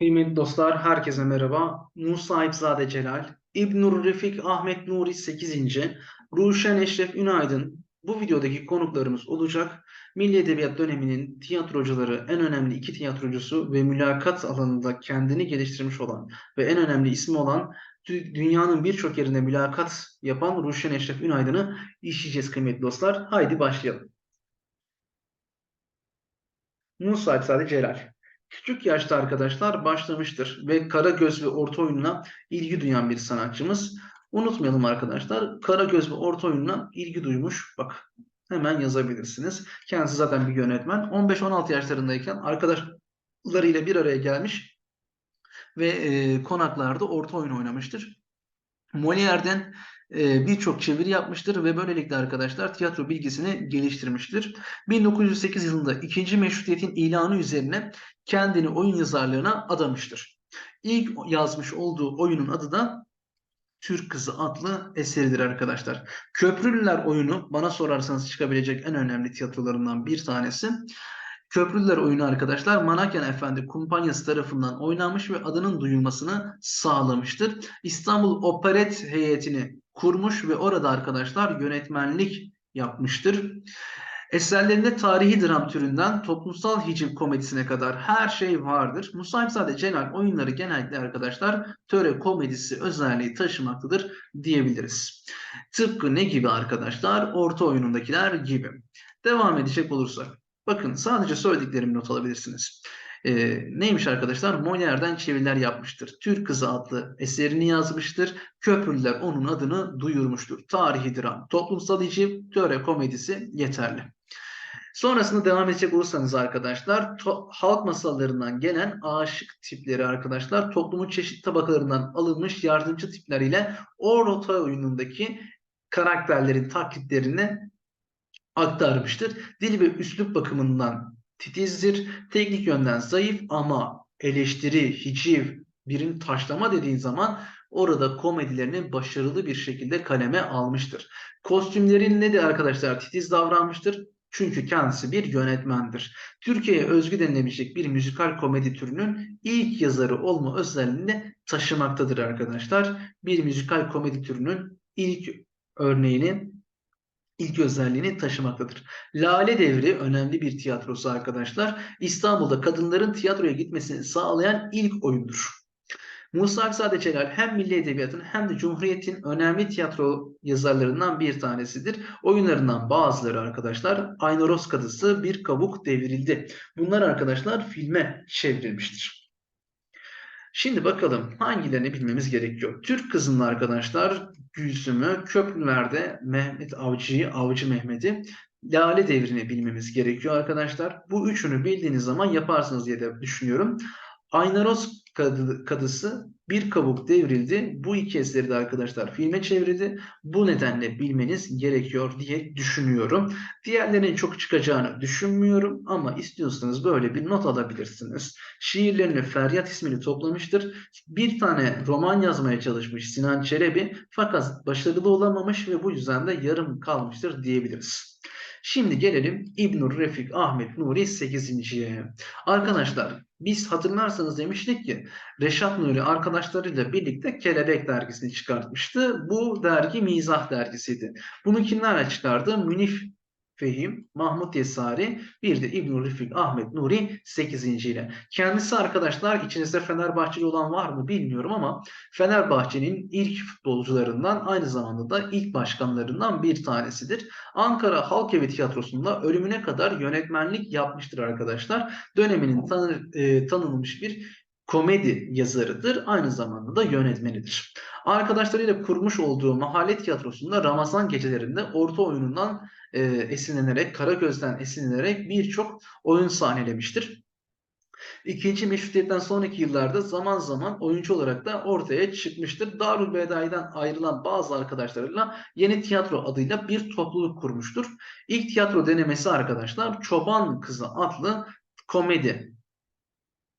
Kıymetli dostlar, herkese merhaba. Musa İpzade Celal, İbnur Refik Ahmet Nuri 8. Ruşen Eşref Ünaydın bu videodaki konuklarımız olacak. Milli Edebiyat döneminin tiyatrocuları, en önemli iki tiyatrocusu ve mülakat alanında kendini geliştirmiş olan ve en önemli ismi olan dü- dünyanın birçok yerinde mülakat yapan Ruşen Eşref Ünaydın'ı işleyeceğiz kıymetli dostlar. Haydi başlayalım. Musa İpzade Celal. Küçük yaşta arkadaşlar başlamıştır ve Karagöz ve orta oyununa ilgi duyan bir sanatçımız. Unutmayalım arkadaşlar Karagöz ve orta oyununa ilgi duymuş. Bak hemen yazabilirsiniz. Kendisi zaten bir yönetmen. 15-16 yaşlarındayken arkadaşlarıyla bir araya gelmiş ve e, konaklarda orta oyun oynamıştır. Molière'den birçok çeviri yapmıştır ve böylelikle arkadaşlar tiyatro bilgisini geliştirmiştir. 1908 yılında ikinci meşrutiyetin ilanı üzerine kendini oyun yazarlığına adamıştır. İlk yazmış olduğu oyunun adı da Türk Kızı adlı eseridir arkadaşlar. Köprülüler oyunu bana sorarsanız çıkabilecek en önemli tiyatrolarından bir tanesi. Köprülüler oyunu arkadaşlar Manakyan Efendi Kumpanyası tarafından oynanmış ve adının duyulmasını sağlamıştır. İstanbul Operet heyetini kurmuş ve orada arkadaşlar yönetmenlik yapmıştır. Eserlerinde tarihi dram türünden toplumsal hiciv komedisine kadar her şey vardır. Musa İpzade Celal oyunları genellikle arkadaşlar töre komedisi özelliği taşımaktadır diyebiliriz. Tıpkı ne gibi arkadaşlar? Orta oyunundakiler gibi. Devam edecek olursak. Bakın sadece söylediklerimi not alabilirsiniz. Ee, neymiş arkadaşlar? Molière'den çeviriler yapmıştır. Türk Kızı adlı eserini yazmıştır. Köprülüler onun adını duyurmuştur. Tarihi dram, toplumsal hiciv, töre komedisi yeterli. Sonrasında devam edecek olursanız arkadaşlar halk masallarından gelen aşık tipleri arkadaşlar toplumun çeşitli tabakalarından alınmış yardımcı tipler ile orta oyunundaki karakterlerin taklitlerini aktarmıştır. Dil ve üslup bakımından titizdir. Teknik yönden zayıf ama eleştiri, hiciv, birini taşlama dediğin zaman orada komedilerini başarılı bir şekilde kaleme almıştır. Kostümlerin nedir arkadaşlar? Titiz davranmıştır. Çünkü kendisi bir yönetmendir. Türkiye'ye özgü denilebilecek bir müzikal komedi türünün ilk yazarı olma özelliğini taşımaktadır arkadaşlar. Bir müzikal komedi türünün ilk örneğini ilk özelliğini taşımaktadır. Lale Devri önemli bir tiyatrosu arkadaşlar. İstanbul'da kadınların tiyatroya gitmesini sağlayan ilk oyundur. Musa Akzade Celal hem Milli Edebiyat'ın hem de Cumhuriyet'in önemli tiyatro yazarlarından bir tanesidir. Oyunlarından bazıları arkadaşlar Aynaros Kadısı Bir Kabuk Devrildi. Bunlar arkadaşlar filme çevrilmiştir. Şimdi bakalım hangilerini bilmemiz gerekiyor. Türk kızının arkadaşlar Gülsüm'ü, Köprülerde Mehmet Avcı'yı, Avcı Mehmet'i, Lale Devri'ni bilmemiz gerekiyor arkadaşlar. Bu üçünü bildiğiniz zaman yaparsınız diye de düşünüyorum. Aynaros kadı, kadısı bir kabuk devrildi. Bu iki eseri de arkadaşlar filme çevrildi. Bu nedenle bilmeniz gerekiyor diye düşünüyorum. Diğerlerinin çok çıkacağını düşünmüyorum ama istiyorsanız böyle bir not alabilirsiniz. Şiirlerini Feryat ismini toplamıştır. Bir tane roman yazmaya çalışmış Sinan Çelebi fakat başarılı olamamış ve bu yüzden de yarım kalmıştır diyebiliriz. Şimdi gelelim İbnur Refik Ahmet Nuri 8.ye. Arkadaşlar biz hatırlarsanız demiştik ki Reşat Nuri arkadaşlarıyla birlikte Kelebek dergisini çıkartmıştı. Bu dergi Mizah dergisiydi. Bunu kimlerle çıkardı? Münif Fehim, Mahmut Yesari, bir de İbnül Refik Ahmet Nuri 8. ile. Kendisi arkadaşlar içinizde Fenerbahçeli olan var mı bilmiyorum ama Fenerbahçe'nin ilk futbolcularından aynı zamanda da ilk başkanlarından bir tanesidir. Ankara Halk Evi Tiyatrosu'nda ölümüne kadar yönetmenlik yapmıştır arkadaşlar. Döneminin tanı, e, tanınmış bir komedi yazarıdır. Aynı zamanda da yönetmenidir. Arkadaşlarıyla kurmuş olduğu mahalle tiyatrosunda Ramazan gecelerinde orta oyunundan e, esinlenerek, Karagöz'den esinlenerek birçok oyun sahnelemiştir. İkinci meşrutiyetten sonraki yıllarda zaman zaman oyuncu olarak da ortaya çıkmıştır. Darül Bedai'den ayrılan bazı arkadaşlarıyla Yeni Tiyatro adıyla bir topluluk kurmuştur. İlk tiyatro denemesi arkadaşlar Çoban Kızı adlı komedi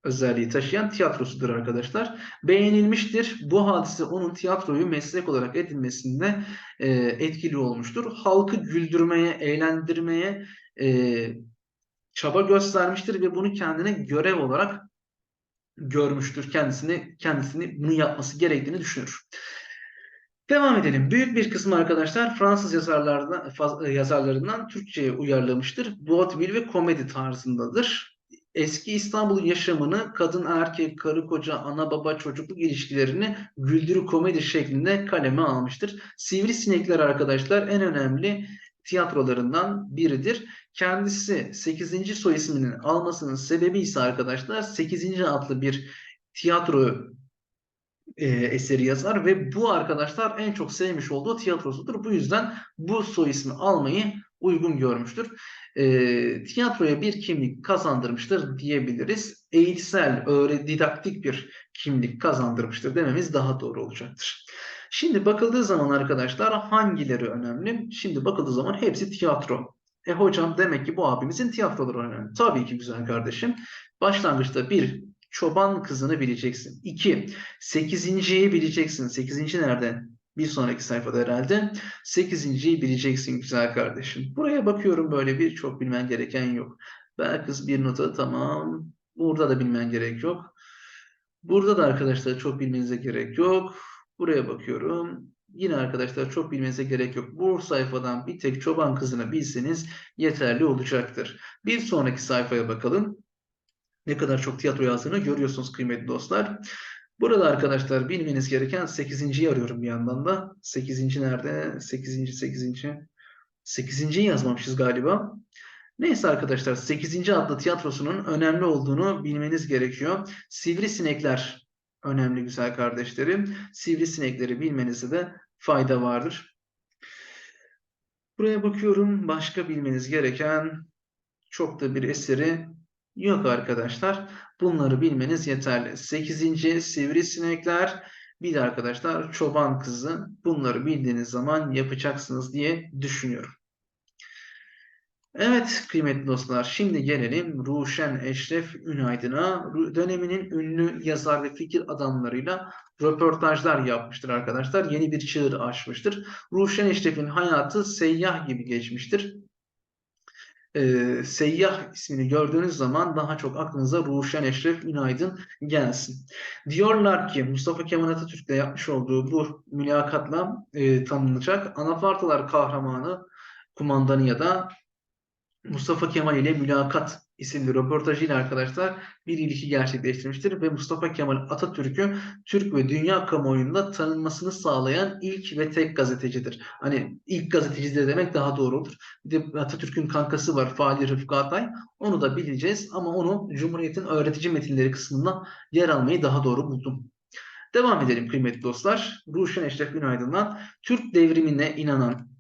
özelliği taşıyan tiyatrosudur arkadaşlar. Beğenilmiştir. Bu hadise onun tiyatroyu meslek olarak edinmesinde e, etkili olmuştur. Halkı güldürmeye, eğlendirmeye e, çaba göstermiştir ve bunu kendine görev olarak görmüştür. Kendisini kendisini bunu yapması gerektiğini düşünür. Devam edelim. Büyük bir kısmı arkadaşlar Fransız yazarlardan, faz- yazarlarından Türkçe'ye uyarlamıştır. Vaudeville ve komedi tarzındadır. Eski İstanbul yaşamını kadın erkek, karı koca, ana baba çocukluk ilişkilerini güldürü komedi şeklinde kaleme almıştır. Sivrisinekler arkadaşlar en önemli tiyatrolarından biridir. Kendisi 8. soy isminin almasının sebebi ise arkadaşlar 8. adlı bir tiyatro e, eseri yazar ve bu arkadaşlar en çok sevmiş olduğu tiyatrosudur. Bu yüzden bu soy ismi almayı uygun görmüştür. E, tiyatroya bir kimlik kazandırmıştır diyebiliriz. Eğitsel, öğre, didaktik bir kimlik kazandırmıştır dememiz daha doğru olacaktır. Şimdi bakıldığı zaman arkadaşlar hangileri önemli? Şimdi bakıldığı zaman hepsi tiyatro. E hocam demek ki bu abimizin tiyatroları önemli. Tabii ki güzel kardeşim. Başlangıçta bir çoban kızını bileceksin. İki, sekizinciyi bileceksin. Sekizinci nerede? Bir sonraki sayfada herhalde. Sekizinciyi bileceksin güzel kardeşim. Buraya bakıyorum böyle bir çok bilmen gereken yok. Belkıs bir nota tamam. Burada da bilmen gerek yok. Burada da arkadaşlar çok bilmenize gerek yok. Buraya bakıyorum. Yine arkadaşlar çok bilmenize gerek yok. Bu sayfadan bir tek çoban kızını bilseniz yeterli olacaktır. Bir sonraki sayfaya bakalım. Ne kadar çok tiyatro yazdığını görüyorsunuz kıymetli dostlar. Burada arkadaşlar bilmeniz gereken 8.yi arıyorum bir yandan da. 8. nerede? 8. 8. 8.yi yazmamışız galiba. Neyse arkadaşlar 8. adlı tiyatrosunun önemli olduğunu bilmeniz gerekiyor. Sivrisinekler önemli güzel kardeşlerim. Sivrisinekleri bilmenize de fayda vardır. Buraya bakıyorum. Başka bilmeniz gereken çok da bir eseri yok arkadaşlar. Bunları bilmeniz yeterli. 8. Sivrisinekler bir de arkadaşlar çoban kızı. Bunları bildiğiniz zaman yapacaksınız diye düşünüyorum. Evet kıymetli dostlar şimdi gelelim Ruşen Eşref Ünaydın'a. Döneminin ünlü yazar ve fikir adamlarıyla röportajlar yapmıştır arkadaşlar. Yeni bir çığır açmıştır. Ruşen Eşref'in hayatı seyyah gibi geçmiştir. Ee, seyyah ismini gördüğünüz zaman daha çok aklınıza Ruşen Eşref Ünaydın gelsin. Diyorlar ki Mustafa Kemal Atatürk'le yapmış olduğu bu mülakatla e, tanınacak Anafartalar kahramanı kumandanı ya da Mustafa Kemal ile Mülakat isimli röportajıyla arkadaşlar bir ilişki gerçekleştirmiştir ve Mustafa Kemal Atatürk'ü Türk ve dünya kamuoyunda tanınmasını sağlayan ilk ve tek gazetecidir. Hani ilk gazeteci de demek daha doğru olur. Bir de Atatürk'ün kankası var Fahri Rıfkı Atay. Onu da bileceğiz ama onu Cumhuriyet'in öğretici metinleri kısmında yer almayı daha doğru buldum. Devam edelim kıymetli dostlar. Ruşen Eşref Günaydın'dan Türk devrimine inanan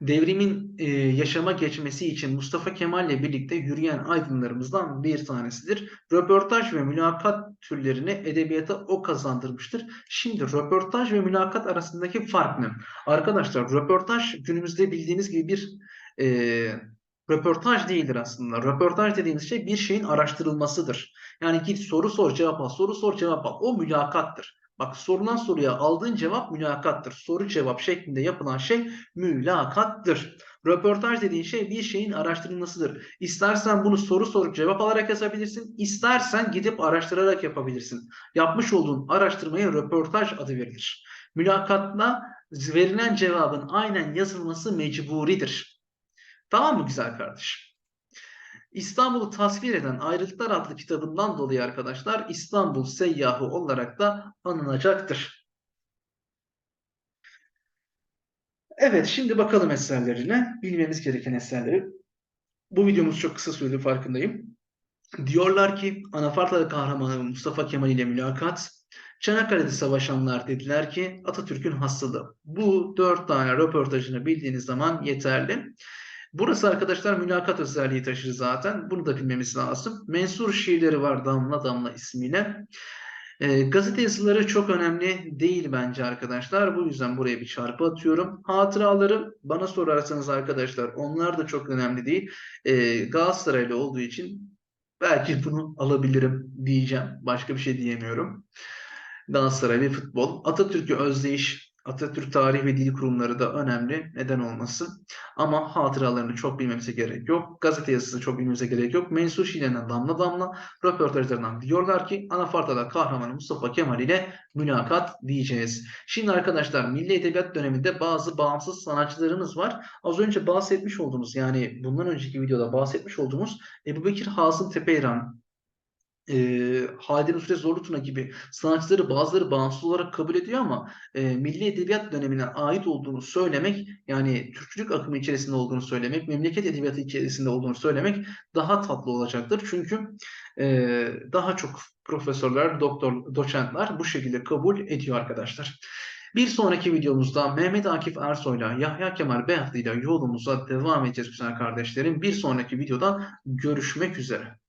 devrimin e, yaşama geçmesi için Mustafa Kemal ile birlikte yürüyen aydınlarımızdan bir tanesidir. Röportaj ve mülakat türlerini edebiyata o kazandırmıştır. Şimdi röportaj ve mülakat arasındaki fark ne? Arkadaşlar röportaj günümüzde bildiğiniz gibi bir e, röportaj değildir aslında. Röportaj dediğimiz şey bir şeyin araştırılmasıdır. Yani git soru sor cevap al, soru sor cevap al. O mülakattır. Bak sorulan soruya aldığın cevap mülakattır. Soru cevap şeklinde yapılan şey mülakattır. Röportaj dediğin şey bir şeyin araştırılmasıdır. İstersen bunu soru sorup cevap alarak yazabilirsin. İstersen gidip araştırarak yapabilirsin. Yapmış olduğun araştırmaya röportaj adı verilir. Mülakatla verilen cevabın aynen yazılması mecburidir. Tamam mı güzel kardeşim? İstanbul'u tasvir eden Ayrılıklar adlı kitabından dolayı arkadaşlar İstanbul seyyahı olarak da anılacaktır. Evet şimdi bakalım eserlerine. Bilmemiz gereken eserleri. Bu videomuz çok kısa sürdü farkındayım. Diyorlar ki Anafartalı kahramanı Mustafa Kemal ile mülakat. Çanakkale'de savaşanlar dediler ki Atatürk'ün hastalığı. Bu dört tane röportajını bildiğiniz zaman yeterli. Burası arkadaşlar mülakat özelliği taşır zaten. Bunu da bilmemiz lazım. Mensur şiirleri var Damla Damla ismiyle. E, gazete yazıları çok önemli değil bence arkadaşlar. Bu yüzden buraya bir çarpı atıyorum. Hatıraları bana sorarsanız arkadaşlar onlar da çok önemli değil. E, Galatasaraylı olduğu için belki bunu alabilirim diyeceğim. Başka bir şey diyemiyorum. Galatasaray ve futbol. Atatürk'ü özdeyiş Atatürk Tarih ve Dil Kurumları da önemli. Neden olmasın? Ama hatıralarını çok bilmemize gerek yok. Gazete yazısını çok bilmemize gerek yok. Mensup şiirlerinden damla damla, röportajlarından diyorlar ki Anafarta'da kahramanı Mustafa Kemal ile mülakat diyeceğiz. Şimdi arkadaşlar Milli Edebiyat döneminde bazı bağımsız sanatçılarımız var. Az önce bahsetmiş olduğumuz yani bundan önceki videoda bahsetmiş olduğumuz Ebubekir Hazım Tepeyran, e, Halide Nusret Zorlutuna gibi sanatçıları bazıları bağımsız olarak kabul ediyor ama e, Milli Edebiyat dönemine ait olduğunu söylemek yani Türkçülük akımı içerisinde olduğunu söylemek, memleket edebiyatı içerisinde olduğunu söylemek daha tatlı olacaktır. Çünkü e, daha çok profesörler, doktor, doçentler bu şekilde kabul ediyor arkadaşlar. Bir sonraki videomuzda Mehmet Akif Ersoy'la Yahya Kemal Beyatlı ile yolumuza devam edeceğiz güzel kardeşlerim. Bir sonraki videoda görüşmek üzere.